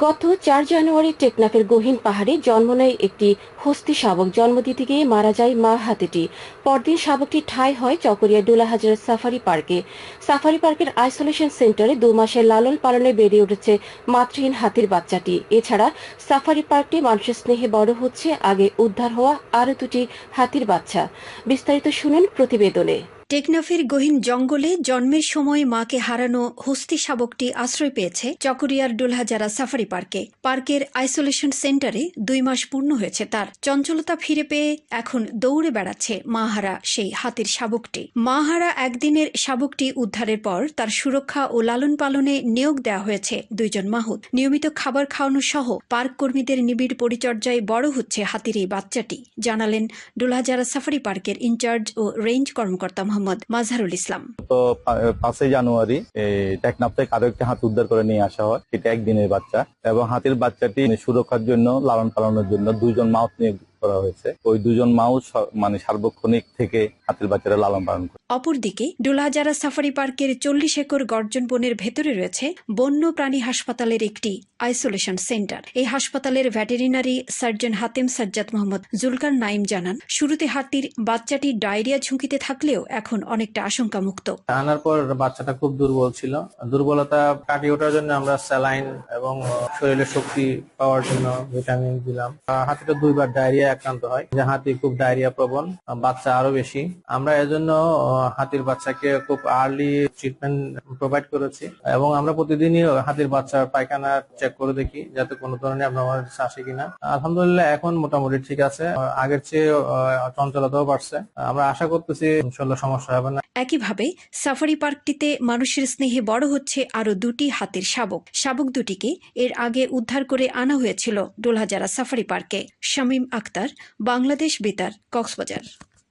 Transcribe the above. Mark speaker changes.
Speaker 1: গত চার জানুয়ারি টেকনাফের গহীন পাহাড়ে জন্ম নেয় একটি হস্তি শাবক। জন্ম দিতে গিয়ে মারা যায় মা হাতিটি। পরদিন শাবকটি ঠাঁই হয় চকরিয়া ডুলাহাজার সাফারি পার্কে। সাফারি পার্কের আইসোলেশন সেন্টারে দু মাসের লালন পালনে বেড়ে উঠেছে মাতৃহীন হাতির বাচ্চাটি। এছাড়া সাফারি পার্কটি মানুষের স্নেহে বড় হচ্ছে, আগে উদ্ধার হওয়া আরও দুটি হাতির বাচ্চা। বিস্তারিত শুনুন প্রতিবেদনে।
Speaker 2: টেকনাফের গহীন জঙ্গলে জন্মের সময় মাকে হারানো হস্তি শাবকটি আশ্রয় পেয়েছে চকরিয়ার ডোলহাজারা সাফারি পার্কে। পার্কের আইসোলেশন সেন্টারে দুই মাস পূর্ণ হয়েছে তার। চঞ্চলতা ফিরে পেয়ে এখন দৌড়ে বেড়াচ্ছে মাহারা সেই হাতির শাবকটি। মাহারা একদিনের শাবকটি উদ্ধারের পর তার সুরক্ষা ও লালন পালনে নিয়োগ দেওয়া হয়েছে দুইজন মাহুত। নিয়মিত খাবার খাওয়ানো সহ পার্ক কর্মীদের নিবিড় পরিচর্যায় বড় হচ্ছে হাতির এই বাচ্চাটি। জানালেন ডোলহাজারা সাফারি পার্কের ইনচার্জ ও রেঞ্জ কর্মকর্তা মাজহারুল ইসলাম।
Speaker 3: তো পাঁচই জানুয়ারি টেকনাফ থেকে আরও একটি হাত উদ্ধার করে নিয়ে আসা হয়। এটা একদিনের বাচ্চা এবং হাতির বাচ্চাটি সুরক্ষার জন্য, লালন পালনের জন্য দুজন মাউস নিয়ে করা হয়েছে। ওই দুজন মাউস মানে সার্বক্ষণিক থেকে হাতির বাচ্চারা লালন পালন করে।
Speaker 2: অপরদিকে ডোলাহাজারা সাফারি পার্কের চল্লিশ একর গর্জন বনের ভেতরে রয়েছে বন্য প্রাণী হাসপাতালের একটি আইসোলেশন সেন্টার। এই হাসপাতালের ভেটেরিনারি সার্জন হাতেম সাজ্জাদ মোহাম্মদ জুলকার নাইম জানান শুরুতে হাতির বাচ্চাটি ডায়রিয়া ঝুঁকিতে থাকলেও এখন অনেকটা আশঙ্কামুক্ত।
Speaker 4: আনার পর বাচ্চাটা খুব দুর্বল ছিল। দুর্বলতা কাটিয়ে ওঠার জন্য আমরা স্যালাইন এবং শরীরে শক্তি পাওয়ার জন্য ভিটামিন দিলাম। হাতিটা দুইবার ডায়রিয়া আক্রান্ত হয়। যে হাতি খুব ডায়রিয়া প্রবণ বাচ্চা আরও বেশি। আমরা এজন্য হাতির বাচ্চাকে খুব আর্লি ট্রিটমেন্ট প্রোভাইড করেছি এবং আমরা প্রতিদিনই হাতির বাচ্চার পায়খানা চেক করে দেখি যাতে কোনো ধরনের আপনার আসে কিনা। আলহামদুলিল্লাহ এখন মোটামুটি ঠিক আছে। আগের চেয়ে চঞ্চলতাও বাড়ছে। আমরা আশা করতেছি ইনশাল্লাহ সমস্যা হবে না।
Speaker 2: একইভাবে সাফারি পার্কটিতে মানুষের স্নেহে বড় হচ্ছে আরও দুটি হাতির শাবক। শাবক দুটিকে এর আগে উদ্ধার করে আনা হয়েছিল ডোলহাজারা সাফারি পার্কে। শামীম আক্তার, বাংলাদেশ বেতার, কক্সবাজার।